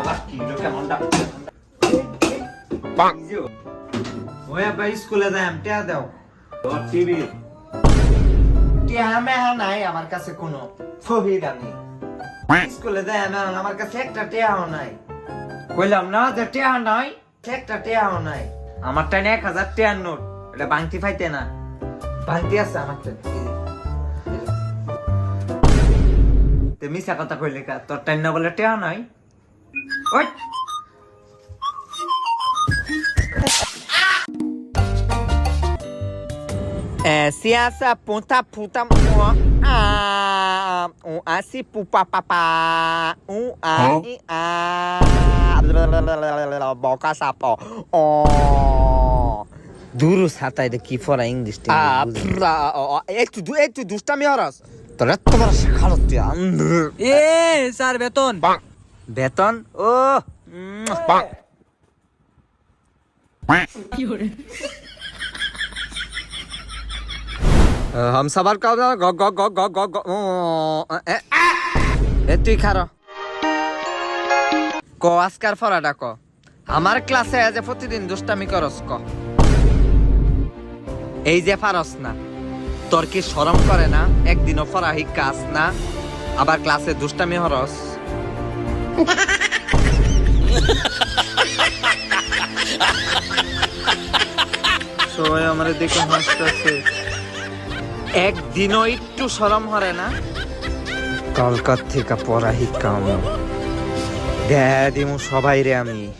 আবার কি রে কেমন ডাক ওই আবার স্কুলে যাই টিয়া দাও। তোর টিভি? টিয়া মেহা নাই আমার কাছে কোনো ফহিদ আমি স্কুলে যাই আমি আমার কাছে একটা টিয়াও নাই। কইলাম না যে টিয়া নাই একটা টিয়াও নাই। আমার এক হাজার টিয়ার নোট এটা বাংতি ফাইতে না। বাংতি আছে আমার মিশা কথা কইলে কা তোর টাইন না বলে টিয়া নাই? ওই É, se essa ponta puta mo- ah, um a se pupa papá um a e a boca sapo oh duro sata এটা কি ফরা ইংলিশ একটু দু একটু দুষ্টামি হরস তোর এত বড় শেখালো তুই এ স্যার বেতন বেতন ও हम सबर का ग ग ग ग ग ग ও, এ এ তুই খারো ক আজকার ফরাটা ক আমার ক্লাসে যে প্রতিদিন দুষ্টামি করস ক এই যে ফারস না তোর কি শরম করে না একদিনও ফরাহি কাজ না আবার ক্লাসে দুষ্টামি হরস সবাই আমার দেখে হাসতেছে। একদিনও একটু শরম হরে না। কলকাতা থেকে পড়াহি কাম। দেয়া দিমু সবাই রে আমি।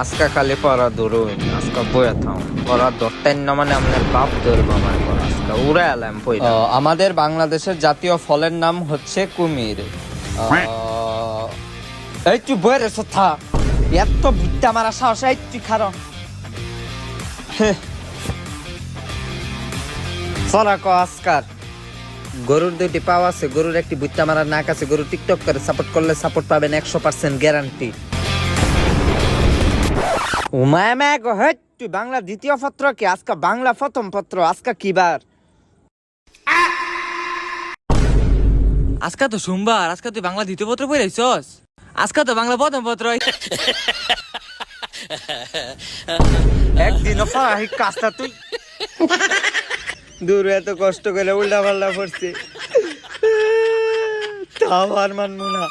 আজকা কালে পড়া ধরুন আজকা বইয়া থাম। পড়া দরটাই না মানে আমাদের বাপ ধরব আমার আজকা উড়ে এলাম আমাদের বাংলাদেশের জাতীয় ফলের নাম হচ্ছে কুমির। এই তুই বইয়ের সথা এত বুদ্ধা মারা সাহস, এই তুই খারো। চলা ক আজকার। গরুর দুইটি পাও আছে, গরুর একটি বুত্তা মারার নাক আছে, গরু টিকটক করে সাপোর্ট করলে সাপোর্ট পাবেন একশো পার্সেন্ট গ্যারান্টি উমায় মায় গো হেট তুই বাংলা দ্বিতীয় পত্র কি? আজকে বাংলা প্রথম পত্র আজকে কি বার? আজকে তো সোমবার আজকে তুই বাংলা দ্বিতীয় পত্র পড়ে পড়াইছস আজকে তো বাংলা প্রথম পত্র। একদিন পাহি কাজটা তুই। দূর এত কষ্ট করে উল্টা পাল্টা পড়ছি। তাও আর মানবো না।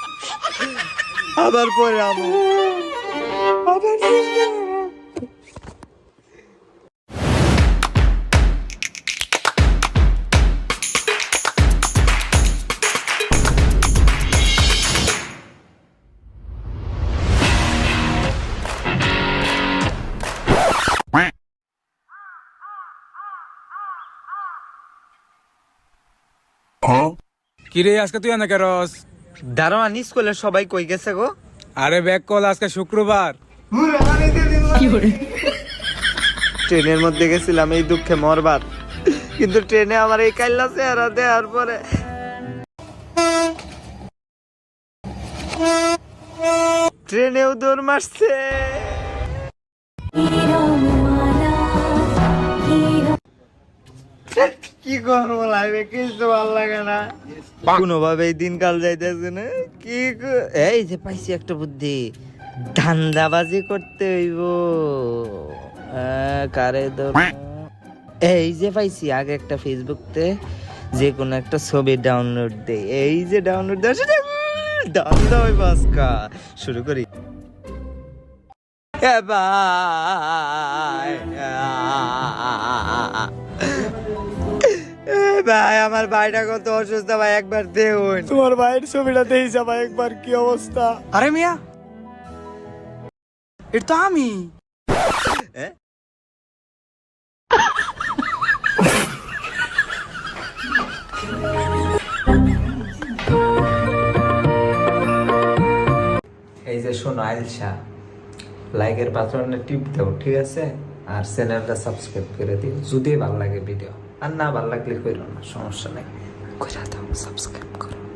আবার পরে আমো। আবার কিরে আজকে তুই এনে কেরস? দারোয়ান স্কুলে সবাই কই গেছে গো? আরে ব্যাক কল আজকে শুক্রবার। ট্রেনের মধ্যে গেছিলাম এই দুঃখে মরবার। কিন্তু ট্রেনে আমার এই কাইল্লা চেহারা দেওয়ার পরে ট্রেনেও দৌড় মারছে। কি করব লাগবে কিছু ভালো লাগে না। কোনোভাবে দিনকাল যাইতেছে না। কি এই যে পাইছি একটা বুদ্ধি। ধান্দাবাজি করতে হইব। কারে ধরবো? এই যে পাইছি আগে একটা ফেসবুকতে যে কোনো একটা ছবি ডাউনলোড দে এই যে ডাউনলোড দেওয়া সেটা ধান্দা হইব আজকা। শুরু করি। এ ভাই আমার ভাইটা কত অসুস্থ ভাই একবার দেখুন তোমার ভাইয়ের ছবিটা দেখি যাবা একবার কি অবস্থা? আরে মিয়া এটা তো আমি। এই যে শোনো আইলসা লাইকের পাত্রনে টিপ দাও ঠিক আছে? আর চ্যানেলটা সাবস্ক্রাইব করে দিও যদি ভালো লাগে ভিডিও আর না ভালো লাগলে কইরো না সমস্যা নেই। কইরা দাও সাবস্ক্রাইব করো।